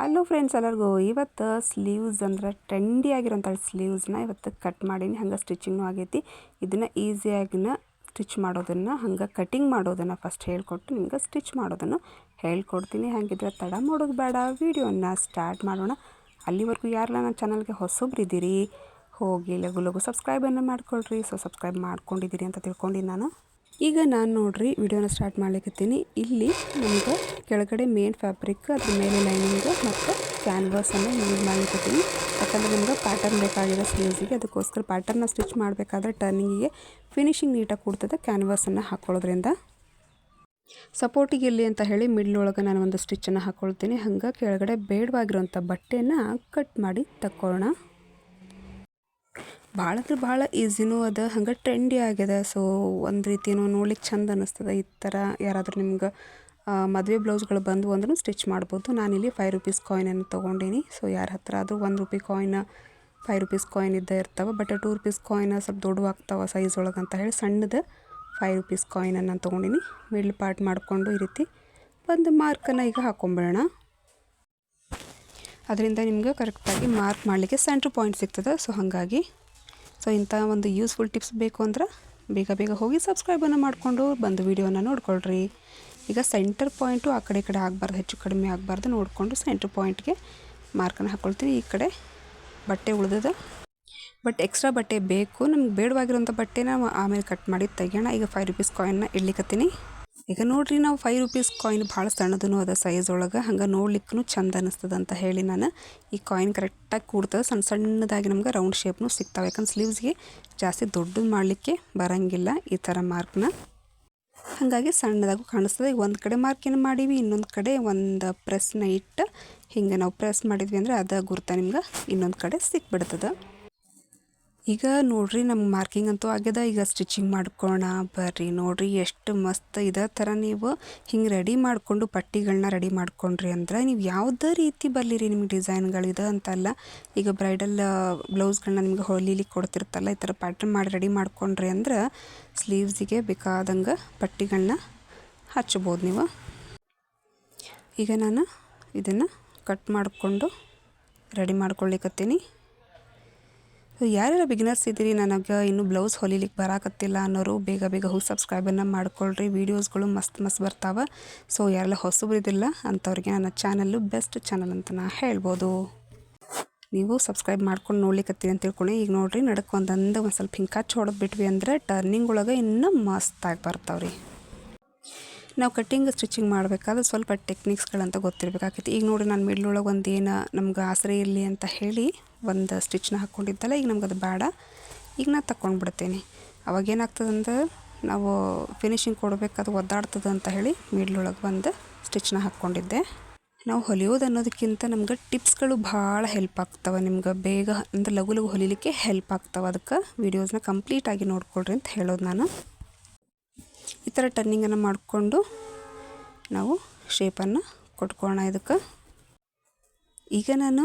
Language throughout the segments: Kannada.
ಹಲೋ ಫ್ರೆಂಡ್ಸ್ ಎಲ್ಲರಿಗೂ ಇವತ್ತು ಸ್ಲೀವ್ಸ್ ಅಂದರೆ ಟ್ರೆಂಡಿ ಆಗಿರೋಂಥ ಸ್ಲೀವ್ಸ್ನ ಇವತ್ತು ಕಟ್ ಮಾಡೀನಿ. ಹಂಗೆ ಸ್ಟಿಚಿಂಗ್ನು ಆಗೈತಿ. ಇದನ್ನು ಈಸಿಯಾಗಿನ ಸ್ಟಿಚ್ ಮಾಡೋದನ್ನು, ಹಂಗೆ ಕಟಿಂಗ್ ಮಾಡೋದನ್ನು ಫಸ್ಟ್ ಹೇಳ್ಕೊಟ್ಟು ನಿಮ್ಗೆ ಸ್ಟಿಚ್ ಮಾಡೋದನ್ನು ಹೇಳ್ಕೊಡ್ತೀನಿ. ಹಾಗಿದ್ರೆ ತಡ ಮಾಡೋದು ಬೇಡ. ವೀಡಿಯೋನ ಸ್ಟಾರ್ಟ್ ಮಾಡೋಣ. ಅಲ್ಲಿವರೆಗೂ ಯಾರೆಲ್ಲ ನನ್ನ ಚಾನಲ್ಗೆ ಹೊಸೊಬ್ರಿದ್ದೀರಿ ಹೋಗಿ ಲಘು ಲಘು ಸಬ್ಸ್ಕ್ರೈಬನ್ನು ಮಾಡ್ಕೊಳ್ರಿ. ಸೊ ಸಬ್ಸ್ಕ್ರೈಬ್ ಮಾಡ್ಕೊಂಡಿದ್ದೀರಿ ಅಂತ ತಿಳ್ಕೊಂಡು ನಾನು. ಈಗ ನಾನು ನೋಡ್ರಿ ವಿಡಿಯೋನ ಸ್ಟಾರ್ಟ್ ಮಾಡ್ಲಿಕ್ಕತ್ತೀನಿ ಇಲ್ಲಿ ನಮ್ಗೆ ಕೆಳಗಡೆ ಮೇನ್ ಫ್ಯಾಬ್ರಿಕ್ ಅದ್ರ ಮೇಲೆ ಲೈನಿಂಗ್ ಮತ್ತು ಕ್ಯಾನ್ವಾಸನ್ನು ಯೂಸ್ ಮಾಡ್ಲಿಕ್ಕತ್ತೀನಿ ಯಾಕಂದರೆ ನಮ್ಗೆ ಪ್ಯಾಟರ್ನ್ ಬೇಕಾಗಿರೋ ಸ್ಲೀವ್ಸಿಗೆ ಅದಕ್ಕೋಸ್ಕರ ಪ್ಯಾಟರ್ನ ಸ್ಟಿಚ್ ಮಾಡಬೇಕಾದ್ರೆ ಟರ್ನಿಂಗಿಗೆ ಫಿನಿಶಿಂಗ್ ನೀಟಾಗಿ ಕೊಡ್ತದೆ ಕ್ಯಾನ್ವಾಸನ್ನು ಹಾಕ್ಕೊಳ್ಳೋದ್ರಿಂದ ಸಪೋರ್ಟಿಗೆ ಇಲ್ಲಿ ಅಂತ ಹೇಳಿ ಮಿಡ್ಲ್ ಒಳಗೆ ನಾನು ಒಂದು ಸ್ಟಿಚ್ಚನ್ನು ಹಾಕ್ಕೊಳ್ತೀನಿ ಹಂಗೆ ಕೆಳಗಡೆ ಬೇಡವಾಗಿರೋಂಥ ಬಟ್ಟೆನ ಕಟ್ ಮಾಡಿ ತಕ್ಕೊಳ್ಳೋಣ ಭಾಳ ಅಂದ್ರೆ ಭಾಳ ಈಸಿನೂ ಅದ, ಹಂಗೆ ಟ್ರೆಂಡಿ ಆಗ್ಯದ. ಸೊ ಒಂದು ರೀತಿನೂ ನೋಡ್ಲಿಕ್ಕೆ ಚಂದ ಅನ್ನಿಸ್ತದೆ ಈ ಥರ ಯಾರಾದರೂ ನಿಮ್ಗೆ ಮದುವೆ ಬ್ಲೌಸ್ಗಳು ಬಂದವು ಅಂದ್ರೂ ಸ್ಟಿಚ್ ಮಾಡ್ಬೋದು. ನಾನಿಲ್ಲಿ ಫೈವ್ ರುಪೀಸ್ ಕಾಯಿನನ್ನು ತೊಗೊಂಡೀನಿ. ಸೊ ಯಾರ ಹತ್ರ ಆದರೂ ಒಂದು ರೂಪಾಯಿ ಕಾಯಿನ ಫೈವ್ ರುಪೀಸ್ ಕಾಯಿನ್ ಇದ್ದ ಇರ್ತಾವೆ ಬಟ್ ಟೂ ರುಪೀಸ್ ಕಾಯಿನ ಸ್ವಲ್ಪ ದೊಡ್ಡ ಆಗ್ತಾವೆ ಸೈಜ್ ಒಳಗೆ ಅಂತ ಹೇಳಿ ಸಣ್ಣದು ಫೈವ್ ರುಪೀಸ್ ಕಾಯಿನನ್ನು ನಾನು ತೊಗೊಂಡಿನಿ. ಮಿಡ್ಲ್ ಪಾರ್ಟ್ ಮಾಡಿಕೊಂಡು ಈ ರೀತಿ ಒಂದು ಮಾರ್ಕನ್ನು ಈಗ ಹಾಕ್ಕೊಂಬಿಡೋಣ ಅದರಿಂದ ನಿಮ್ಗೆ ಕರೆಕ್ಟಾಗಿ ಮಾರ್ಕ್ ಮಾಡಲಿಕ್ಕೆ ಸೆಂಟ್ರ್ ಪಾಯಿಂಟ್ ಸಿಗ್ತದೆ. ಸೊ ಹಾಗಾಗಿ ಸೊ ಇಂಥ ಒಂದು ಯೂಸ್ಫುಲ್ ಟಿಪ್ಸ್ ಬೇಕು ಅಂದ್ರೆ ಬೇಗ ಬೇಗ ಹೋಗಿ ಸಬ್ಸ್ಕ್ರೈಬನ್ನು ಮಾಡಿಕೊಂಡು ಬಂದು ವೀಡಿಯೋನ ನೋಡ್ಕೊಳ್ರಿ. ಈಗ ಸೆಂಟರ್ ಪಾಯಿಂಟು ಆ ಕಡೆ ಈ ಕಡೆ ಆಗಬಾರ್ದು, ಹೆಚ್ಚು ಕಡಿಮೆ ಆಗಬಾರ್ದು ನೋಡಿಕೊಂಡು ಸೆಂಟ್ರ್ ಪಾಯಿಂಟ್ಗೆ ಮಾರ್ಕನ್ನು ಹಾಕ್ಕೊಳ್ತೀವಿ ಈ ಕಡೆ ಬಟ್ಟೆ ಉಳಿದದ. ಬಟ್ ಎಕ್ಸ್ಟ್ರಾ ಬಟ್ಟೆ ಬೇಕು. ನಮ್ಗೆ ಬೇಡವಾಗಿರೋಂಥ ಬಟ್ಟೆನ ಆಮೇಲೆ ಕಟ್ ಮಾಡಿ ತೆಗಿಯೋಣ. ಈಗ ಫೈವ್ ರುಪೀಸ್ ಕಾಯಿನ್ನ ಇಡ್ಲಿಕ್ಕತ್ತೀನಿ ಈಗ ನೋಡ್ರಿ ನಾವು ಫೈವ್ ರುಪೀಸ್ ಕಾಯಿನ್ ಭಾಳ ಸಣ್ಣದೂ ಅದ ಸೈಜ್ ಒಳಗೆ. ಹಂಗೆ ನೋಡ್ಲಿಕ್ಕೂ ಚಂದ ಅನ್ನಿಸ್ತದೆ ಅಂತ ಹೇಳಿ ನಾನು ಈ ಕಾಯಿನ್ ಕರೆಕ್ಟಾಗಿ ಕೂಡ್ತದೆ. ಸಣ್ಣ ಸಣ್ಣದಾಗಿ ನಮ್ಗೆ ರೌಂಡ್ ಶೇಪ್ನು ಸಿಗ್ತಾವೆ. ಯಾಕಂದ್ರೆ ಸ್ಲೀವ್ಸ್ಗೆ ಜಾಸ್ತಿ ದೊಡ್ಡದು ಮಾಡಲಿಕ್ಕೆ ಬರಂಗಿಲ್ಲ ಈ ಥರ ಮಾರ್ಕ್ನ ಹಾಗಾಗಿ ಸಣ್ಣದಾಗೂ ಕಾಣಿಸ್ತದೆ. ಈಗ ಒಂದು ಕಡೆ ಮಾರ್ಕಿನ ಮಾಡೀವಿ, ಇನ್ನೊಂದು ಕಡೆ ಒಂದು ಪ್ರೆಸ್ನ ಇಟ್ಟು ಹಿಂಗೆ ನಾವು ಪ್ರೆಸ್ ಮಾಡಿದ್ವಿ ಅಂದರೆ ಅದು ಗುರ್ತ ನಿಮ್ಗೆ ಇನ್ನೊಂದು ಕಡೆ ಸಿಕ್ಬಿಡ್ತದೆ. ಈಗ ನೋಡ್ರಿ ನಮ್ಗೆ ಮಾರ್ಕಿಂಗ್ ಅಂತೂ ಆಗ್ಯದ. ಈಗ ಸ್ಟಿಚಿಂಗ್ ಮಾಡ್ಕೋಣ ಬರ್ರಿ ನೋಡ್ರಿ ಎಷ್ಟು ಮಸ್ತ್ ಇದೇ ಥರ ನೀವು ಹಿಂಗೆ ರೆಡಿ ಮಾಡಿಕೊಂಡು ಪಟ್ಟಿಗಳನ್ನ ರೆಡಿ ಮಾಡ್ಕೊಂಡ್ರಿ ಅಂದ್ರೆ ನೀವು ಯಾವುದೇ ರೀತಿ ಬರಲಿರಿ ನಿಮ್ಗೆ ಡಿಸೈನ್ಗಳಿದೆ ಅಂತಲ್ಲ, ಈಗ ಬ್ರೈಡಲ್ ಬ್ಲೌಸ್ಗಳನ್ನ ನಿಮ್ಗೆ ಹೊಲಿಲಿಕ್ಕೆ ಕೊಡ್ತಿರ್ತಲ್ಲ, ಈ ಥರ ಪ್ಯಾಟ್ರನ್ ಮಾಡಿ ರೆಡಿ ಮಾಡ್ಕೊಂಡ್ರಿ ಅಂದ್ರೆ ಸ್ಲೀವ್ಸಿಗೆ ಬೇಕಾದಂಗೆ ಪಟ್ಟಿಗಳನ್ನ ಹಚ್ಬೋದು ನೀವು. ಈಗ ನಾನು ಇದನ್ನು ಕಟ್ ಮಾಡಿಕೊಂಡು ರೆಡಿ ಮಾಡ್ಕೊಳ್ಳಿಕತ್ತೀನಿ ಯಾರ್ಯಾರು ಬಿಗಿನರ್ಸ್ ಇದ್ದೀರಿ? ನನಗೆ ಇನ್ನೂ ಬ್ಲೌಸ್ ಹೊಲಿಲಿಕ್ಕೆ ಬರಾಕತ್ತಿಲ್ಲ ಅನ್ನೋರು ಬೇಗ ಬೇಗ ಹೋಗಿ ಸಬ್ಸ್ಕ್ರೈಬನ್ನು ಮಾಡ್ಕೊಳ್ರಿ. ವೀಡಿಯೋಸ್ಗಳು ಮಸ್ತ್ ಮಸ್ತ್ ಬರ್ತಾವೆ. ಸೊ ಯಾರೆಲ್ಲ ಹೊಸಬ್ರಿದಿಲ್ಲ, ಅಂಥವ್ರಿಗೆ ನನ್ನ ಚಾನಲ್ಲು ಬೆಸ್ಟ್ ಚಾನಲ್ ಅಂತ ನಾ ಹೇಳ್ಬೋದು. ನೀವು ಸಬ್ಸ್ಕ್ರೈಬ್ ಮಾಡ್ಕೊಂಡು ನೋಡ್ಲಿಕ್ಕತ್ತೀರಿ ಅಂತ ತಿಳ್ಕೊಂಡು ಈಗ ನೋಡಿರಿ ನಡಕ್ಕೆ ಒಂದಂದ ಒಂದು ಸ್ವಲ್ಪ ಹಿಂಗೆ ಕಚ್ಚಿ ಹೊಡೆದು ಬಿಟ್ವಿ ಅಂದರೆ ಟರ್ನಿಂಗ್ ಒಳಗೆ ಇನ್ನೂ ಮಸ್ತಾಗಿ ಬರ್ತಾವ್ರಿ. ನಾವು ಕಟ್ಟಿಂಗ್ ಸ್ಟಿಚಿಂಗ್ ಮಾಡಬೇಕಾದ್ರೆ ಸ್ವಲ್ಪ ಟೆಕ್ನಿಕ್ಸ್ಗಳಂತ ಗೊತ್ತಿರಬೇಕಾಗಿತ್ತು ಈಗ ನೋಡಿ ನಾನು ಮಿಡ್ಲೊಳಗೆ ಒಂದು ಏನು ನಮ್ಗೆ ಆಸರೆ ಇರಲಿ ಅಂತ ಹೇಳಿ ಒಂದು ಸ್ಟಿಚ್ನ ಹಾಕ್ಕೊಂಡಿದ್ದಲ್ಲ ಈಗ ನಮ್ಗೆ ಅದು ಬೇಡ ಈಗ ನಾನು ಅವಾಗ ಅವಾಗೇನಾಗ್ತದಂದ್ರೆ ನಾವು ಫಿನಿಶಿಂಗ್ ಕೊಡಬೇಕಾದ್ರೆ ಒದ್ದಾಡ್ತದೆ ಅಂತ ಹೇಳಿ ಮಿಡ್ಲೊಳಗೆ ಒಂದು ಸ್ಟಿಚ್ನ ಹಾಕ್ಕೊಂಡಿದ್ದೆ ನಾವು ಹೊಲಿಯೋದು ಅನ್ನೋದಕ್ಕಿಂತ ನಮ್ಗೆ ಟಿಪ್ಸ್ಗಳು ಭಾಳ ಹೆಲ್ಪ್ ಆಗ್ತವೆ ನಿಮ್ಗೆ. ಬೇಗ ಅಂದ್ರೆ ಲಘು ಲಘು ಹೊಲಿಲಿಕ್ಕೆ ಹೆಲ್ಪ್ ಆಗ್ತವೆ. ಅದಕ್ಕೆ ವೀಡಿಯೋಸ್ನ ಕಂಪ್ಲೀಟಾಗಿ ನೋಡ್ಕೊಳ್ರಿ ಅಂತ ಹೇಳೋದು ನಾನು. ಈ ಥರ ಟರ್ನಿಂಗನ್ನು ಮಾಡಿಕೊಂಡು ನಾವು ಶೇಪನ್ನು ಕೊಟ್ಕೋಣ ಇದಕ್ಕೆ. ಈಗ ನಾನು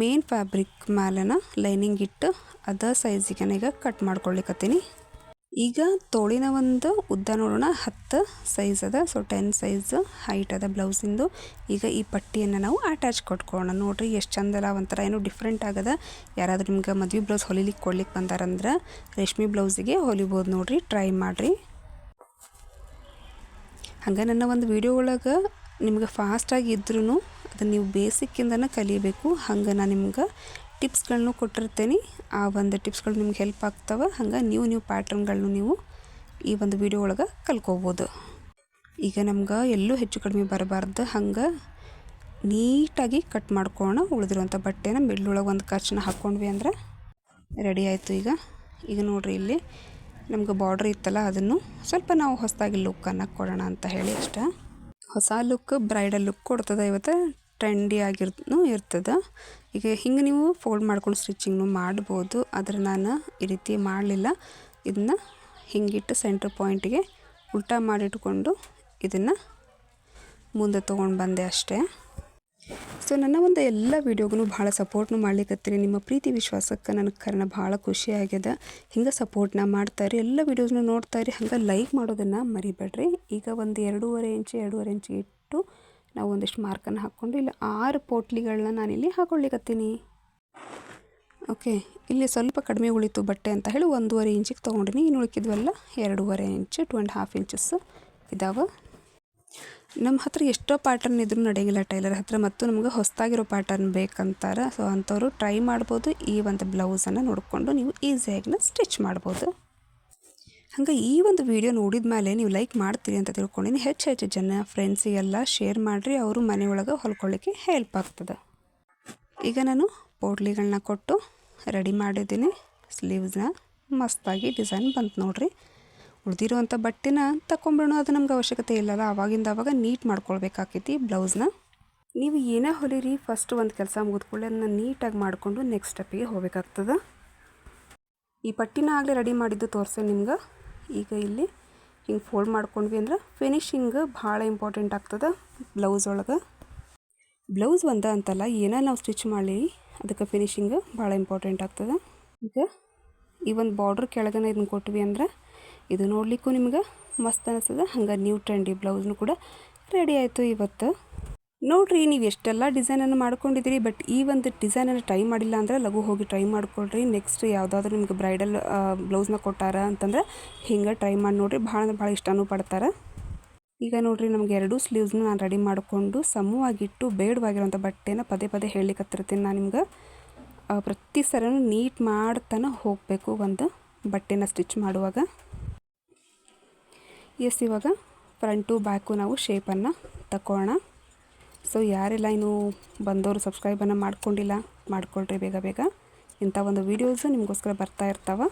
ಮೇನ್ ಫ್ಯಾಬ್ರಿಕ್ ಮೇಲೆನ ಲೈನಿಂಗ್ ಇಟ್ಟು ಅದ ಸೈಜಿಗೆ ಈಗ ಕಟ್ ಮಾಡ್ಕೊಳ್ಲಿಕ್ಕತ್ತೀನಿ ಈಗ ತೋಳಿನ ಒಂದು ಉದ್ದ ನೋಡೋಣ, ಹತ್ತು ಸೈಜ್ ಅದ ಸೊ ಟೆನ್ ಸೈಜ್ ಹೈಟ್ ಅದ ಬ್ಲೌಸಿಂದು ಈಗ ಈ ಪಟ್ಟಿಯನ್ನು ನಾವು ಅಟ್ಯಾಚ್ ಕೊಟ್ಕೋಣ ನೋಡಿರಿ ಎಷ್ಟು ಚಂದಲ್ಲ ಒಂಥರ ಏನೋ ಡಿಫ್ರೆಂಟ್ ಆಗದ. ಯಾರಾದರೂ ನಿಮ್ಗೆ ಮದುವೆ ಬ್ಲೌಸ್ ಹೊಲಿಲಿಕ್ಕೆ ಕೊಡ್ಲಿಕ್ಕೆ ಬಂದಾರಂದ್ರೆ ರೇಷ್ಮೆ ಬ್ಲೌಸಿಗೆ ಹೊಲಿಬೋದು ನೋಡಿರಿ ಟ್ರೈ ಮಾಡಿರಿ. ಹಂಗೆ ನನ್ನ ಒಂದು ವಿಡಿಯೋ ಒಳಗೆ ನಿಮ್ಗೆ ಫಾಸ್ಟಾಗಿ ಇದ್ರೂ ಅದನ್ನು ನೀವು ಬೇಸಿಕ್ಕಿಂದನೇ ಕಲಿಬೇಕು. ಹಂಗೆ ನಾನು ನಿಮ್ಗೆ ಟಿಪ್ಸ್ಗಳನ್ನು ಕೊಟ್ಟಿರ್ತೇನೆ. ಆ ಒಂದು ಟಿಪ್ಸ್ಗಳು ನಿಮ್ಗೆ ಹೆಲ್ಪ್ ಆಗ್ತವೆ. ಹಂಗೆ ನೀವು ನೀವು ಪ್ಯಾಟ್ರನ್ಗಳನ್ನು ನೀವು ಈ ಒಂದು ವಿಡಿಯೋ ಒಳಗೆ ಕಲ್ಕೋಬೋದು. ಈಗ ನಮ್ಗೆ ಎಲ್ಲೂ ಹೆಚ್ಚು ಕಡಿಮೆ ಬರಬಾರ್ದು. ಹಂಗೆ ನೀಟಾಗಿ ಕಟ್ ಮಾಡ್ಕೋಣ ಉಳಿದಿರುವಂಥ ಬಟ್ಟೆನ ಮಿಡ್ಲೊಳಗೆ ಒಂದು ಖರ್ಚನ್ನ ಹಾಕ್ಕೊಂಡ್ವಿ ಅಂದ್ರೆ ರೆಡಿ ಆಯಿತು ಈಗ. ಈಗ ನೋಡಿರಿ ಇಲ್ಲಿ ನಮ್ಗೆ ಬಾರ್ಡ್ರ್ ಇತ್ತಲ್ಲ, ಅದನ್ನು ಸ್ವಲ್ಪ ನಾವು ಹೊಸದಾಗಿ ಲುಕ್ಕನ್ನು ಕೊಡೋಣ ಅಂತ ಹೇಳಿ ಅಷ್ಟೆ. ಹೊಸ ಲುಕ್ ಬ್ರೈಡಲ್ ಲುಕ್ ಕೊಡ್ತದೆ, ಇವತ್ತು ಟ್ರೆಂಡಿ ಆಗಿರ್ನು ಇರ್ತದೆ. ಈಗ ಹಿಂಗೆ ನೀವು ಫೋಲ್ಡ್ ಮಾಡ್ಕೊಂಡು ಸ್ಟಿಚಿಂಗ್ನು ಮಾಡ್ಬೋದು. ಆದರೆ ನಾನು ಈ ರೀತಿ ಮಾಡಲಿಲ್ಲ. ಇದನ್ನು ಹಿಂಗಿಟ್ಟು ಸೆಂಟ್ರ್ ಪಾಯಿಂಟಿಗೆ ಉಲ್ಟಾ ಮಾಡಿಟ್ಕೊಂಡು ಇದನ್ನು ಮುಂದೆ ತೊಗೊಂಡು ಬಂದೆ ಅಷ್ಟೇ. ಸೊ ನನ್ನ ಒಂದು ಎಲ್ಲ ವೀಡಿಯೋಗೂ ಭಾಳ ಸಪೋರ್ಟ್ನು ಮಾಡ್ಲಿಕ್ಕತ್ತೀನಿ ನಿಮ್ಮ ಪ್ರೀತಿ ವಿಶ್ವಾಸಕ್ಕೆ ನನಗೆ ಕಾರಣ ಭಾಳ ಖುಷಿ ಆಗ್ಯದ ಹಿಂಗೆ ಸಪೋರ್ಟ್ನ ಮಾಡ್ತಾರೆ. ಎಲ್ಲ ವೀಡಿಯೋಸ್ನು ನೋಡ್ತಾರೆ ಹಂಗೆ ಲೈಕ್ ಮಾಡೋದನ್ನು ಮರಿಬೇಡ್ರಿ. ಈಗ ಒಂದು ಎರಡೂವರೆ ಇಂಚು, ಎರಡೂವರೆ ಇಂಚ್ ಇಟ್ಟು ನಾವು ಒಂದಿಷ್ಟು ಮಾರ್ಕನ್ನು ಹಾಕ್ಕೊಂಡು ಇಲ್ಲಿ ಆರು ಪೋಟ್ಲಿಗಳನ್ನ ನಾನಿಲ್ಲಿ ಹಾಕೊಳ್ಳಿಕತ್ತೀನಿ. ಓಕೆ. ಇಲ್ಲಿ ಸ್ವಲ್ಪ ಕಡಿಮೆ ಉಳಿತು ಬಟ್ಟೆ ಅಂತ ಹೇಳಿ ಒಂದೂವರೆ ಇಂಚಿಗೆ ತೊಗೊಂಡಿನಿ. ಇನ್ನು ಉಳಿಕಿದ್ವಲ್ಲ? ಎರಡೂವರೆ ಇಂಚು ಟು ಆ್ಯಂಡ್ ಹಾಫ್ ಇಂಚಸ್ ಇದಾವೆ. ನಮ್ಮ ಹತ್ರ ಎಷ್ಟೋ ಪ್ಯಾಟರ್ನ್ ಇದ್ರೂ ನಡೆಯಂಗಿಲ್ಲ ಟೈಲರ್ ಹತ್ರ ಮತ್ತು ನಮ್ಗೆ ಹೊಸದಾಗಿರೋ ಪ್ಯಾಟರ್ನ್ ಬೇಕಂತಾರೆ. ಸೊ ಅಂಥವ್ರು ಟ್ರೈ ಮಾಡ್ಬೋದು. ಈ ಒಂದು ಬ್ಲೌಸನ್ನು ನೋಡಿಕೊಂಡು ನೀವು ಈಸಿಯಾಗಿನ ಸ್ಟಿಚ್ ಮಾಡ್ಬೋದು. ಹಂಗೆ ಈ ಒಂದು ವಿಡಿಯೋ ನೋಡಿದ ಮೇಲೆ ನೀವು ಲೈಕ್ ಮಾಡ್ತೀರಿ ಅಂತ ತಿಳ್ಕೊಂಡಿನಿ. ಹೆಚ್ಚು ಹೆಚ್ಚು ಜನ ಫ್ರೆಂಡ್ಸಿಗೆಲ್ಲ ಶೇರ್ ಮಾಡಿರಿ. ಅವರು ಮನೆಯೊಳಗೆ ಹೊಲ್ಕೊಳ್ಳಿಕ್ಕೆ ಹೆಲ್ಪ್ ಆಗ್ತದೆ. ಈಗ ನಾನು ಪೋಟ್ಲಿಗಳನ್ನ ಕೊಟ್ಟು ರೆಡಿ ಮಾಡಿದ್ದೀನಿ. ಸ್ಲೀವ್ಸ್ನ ಮಸ್ತಾಗಿ ಡಿಸೈನ್ ಬಂತು ನೋಡ್ರಿ. ಉಳಿದಿರುವಂಥ ಬಟ್ಟೆನ ತಗೊಂಬಿಡೋಣ ಅದು ನಮ್ಗೆ ಅವಶ್ಯಕತೆ ಇಲ್ಲಲ್ಲ. ಅವಾಗಿಂದ ಆವಾಗ ನೀಟ್ ಮಾಡ್ಕೊಳ್ಬೇಕಾಕೈತಿ ಬ್ಲೌಸ್ನ. ನೀವು ಏನೇ ಹೊಲಿರಿ ಫಸ್ಟ್ ಒಂದು ಕೆಲಸ ಮುಗಿದ್ಕೊಳ್ಳಿ ಅದನ್ನ ನೀಟಾಗಿ ಮಾಡಿಕೊಂಡು ನೆಕ್ಸ್ಟ್ ಸ್ಟೆಪ್ಪಿಗೆ ಹೋಗಬೇಕಾಗ್ತದೆ. ಈ ಪಟ್ಟಿನ ಆಗಲೇ ರೆಡಿ ಮಾಡಿದ್ದು ತೋರಿಸೆ ನಿಮ್ಗೆ. ಈಗ ಇಲ್ಲಿ ಹಿಂಗೆ ಫೋಲ್ಡ್ ಮಾಡ್ಕೊಂಡ್ವಿ ಅಂದ್ರೆ ಫಿನಿಶಿಂಗ್ ಭಾಳ ಇಂಪಾರ್ಟೆಂಟ್ ಆಗ್ತದೆ ಬ್ಲೌಸ್ ಒಳಗೆ. ಬ್ಲೌಸ್ ಒಂದ ಅಂತಲ್ಲ, ಏನೇ ನಾವು ಸ್ಟಿಚ್ ಮಾಡಲಿ, ಅದಕ್ಕೆ ಫಿನಿಶಿಂಗ್ ಭಾಳ ಇಂಪಾರ್ಟೆಂಟ್ ಆಗ್ತದೆ. ಈಗ ಈ ಒಂದು ಬಾರ್ಡ್ರ್ ಕೆಳಗನೆ ಇದನ್ನ ಕೊಟ್ವಿ ಅಂದ್ರೆ ಇದು ನೋಡಲಿಕ್ಕೂ ನಿಮ್ಗೆ ಮಸ್ತ್ ಅನಿಸ್ತದೆ. ಹಂಗೆ ನ್ಯೂ ಟ್ರೆಂಡಿ ಬ್ಲೌಸ್ನು ಕೂಡ ರೆಡಿ ಆಯಿತು ಇವತ್ತು. ನೋಡಿರಿ, ನೀವು ಎಷ್ಟೆಲ್ಲ ಡಿಸೈನನ್ನು ಮಾಡ್ಕೊಂಡಿದ್ದೀರಿ ಬಟ್ ಈ ಒಂದು ಡಿಸೈನನ್ನು ಟ್ರೈ ಮಾಡಿಲ್ಲ ಅಂದರೆ ಲಘು ಹೋಗಿ ಟ್ರೈ ಮಾಡ್ಕೊಳ್ರಿ. ನೆಕ್ಸ್ಟ್ ಯಾವುದಾದ್ರೂ ನಿಮ್ಗೆ ಬ್ರೈಡಲ್ ಬ್ಲೌಸ್ನ ಕೊಟ್ಟಾರ ಅಂತಂದ್ರೆ ಹಿಂಗೆ ಟ್ರೈ ಮಾಡಿ ನೋಡಿರಿ. ಭಾಳ ಅಂದ್ರೆ ಭಾಳ ಇಷ್ಟನೂ ಪಡ್ತಾರೆ. ಈಗ ನೋಡಿರಿ, ನಮ್ಗೆ ಎರಡೂ ಸ್ಲೀವ್ಸ್ನ ನಾನು ರೆಡಿ ಮಾಡಿಕೊಂಡು ಸಮವಾಗಿಟ್ಟು ಬೇಡವಾಗಿರೋಂಥ ಬಟ್ಟೆನ ಪದೇ ಪದೇ ಹೇಳಲಿಕ್ಕತ್ತಿರ್ತೀನಿ ನಾನು ನಿಮ್ಗೆ. ಪ್ರತಿ ಸರನೂ ನೀಟ್ ಮಾಡ್ತಾನೆ ಹೋಗಬೇಕು ಒಂದು ಬಟ್ಟೆನ ಸ್ಟಿಚ್ ಮಾಡುವಾಗ. ಎಸ್, ಇವಾಗ ಫ್ರಂಟು, ಬ್ಯಾಕು ನಾವು ಶೇಪನ್ನು ತಗೋಣ ಸೊ ಯಾರೆಲ್ಲ ಇನ್ನು ಬಂದವರು ಸಬ್ಸ್ಕ್ರೈಬನ್ನು ಮಾಡ್ಕೊಂಡಿಲ್ಲ, ಮಾಡ್ಕೊಳ್ರಿ ಬೇಗ ಬೇಗ. ಇಂಥ ಒಂದು ವೀಡಿಯೋಸು ನಿಮಗೋಸ್ಕರ ಬರ್ತಾ ಇರ್ತಾವೆ.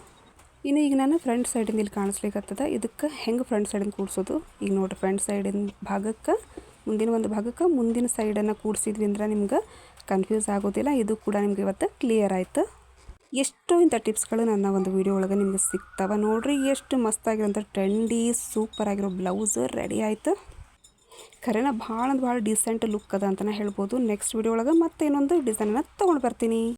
ಇನ್ನು ಈಗ ನಾನು ಫ್ರಂಟ್ ಸೈಡಿಂದ ಇಲ್ಲಿ ಕಾಣಿಸ್ಲಿಕ್ಕತ್ತದ ಇದಕ್ಕೆ ಹೆಂಗೆ ಫ್ರಂಟ್ ಸೈಡಿಂದ ಕೂಡಿಸೋದು? ಈಗ ನೋಡಿರಿ ಫ್ರಂಟ್ ಸೈಡಿನ ಭಾಗಕ್ಕೆ, ಮುಂದಿನ ಒಂದು ಭಾಗಕ್ಕೆ ಮುಂದಿನ ಸೈಡನ್ನು ಕೂಡಿಸಿದ್ವಿ ಅಂದ್ರೆ ನಿಮ್ಗೆ ಕನ್ಫ್ಯೂಸ್ ಆಗೋದಿಲ್ಲ. ಇದು ಕೂಡ ನಿಮ್ಗೆ ಇವತ್ತು ಕ್ಲಿಯರ್ ಆಯಿತು. ಎಷ್ಟು ಇಂಥ ಟಿಪ್ಸ್ಗಳು ನನ್ನ ಒಂದು ವಿಡಿಯೋ ಒಳಗೆ ನಿಮಗೆ ಸಿಗ್ತಾವೆ. ನೋಡಿರಿ ಎಷ್ಟು ಮಸ್ತಾಗಿರೋಂಥ ಟ್ರೆಂಡಿ ಸೂಪರ್ ಆಗಿರೋ ಬ್ಲೌಸ್ ರೆಡಿ ಆಯಿತು. ಖರೇನ ಭಾಳ ಅಂದ್ರೆ ಭಾಳ ಡಿಸೆಂಟ್ ಲುಕ್ ಅದ ಅಂತಲೇ ಹೇಳ್ಬೋದು. ನೆಕ್ಸ್ಟ್ ವಿಡಿಯೋ ಒಳಗೆ ಮತ್ತೆ ಇನ್ನೊಂದು ಡಿಸೈನನ್ನು ತೊಗೊಂಡು ಬರ್ತೀನಿ.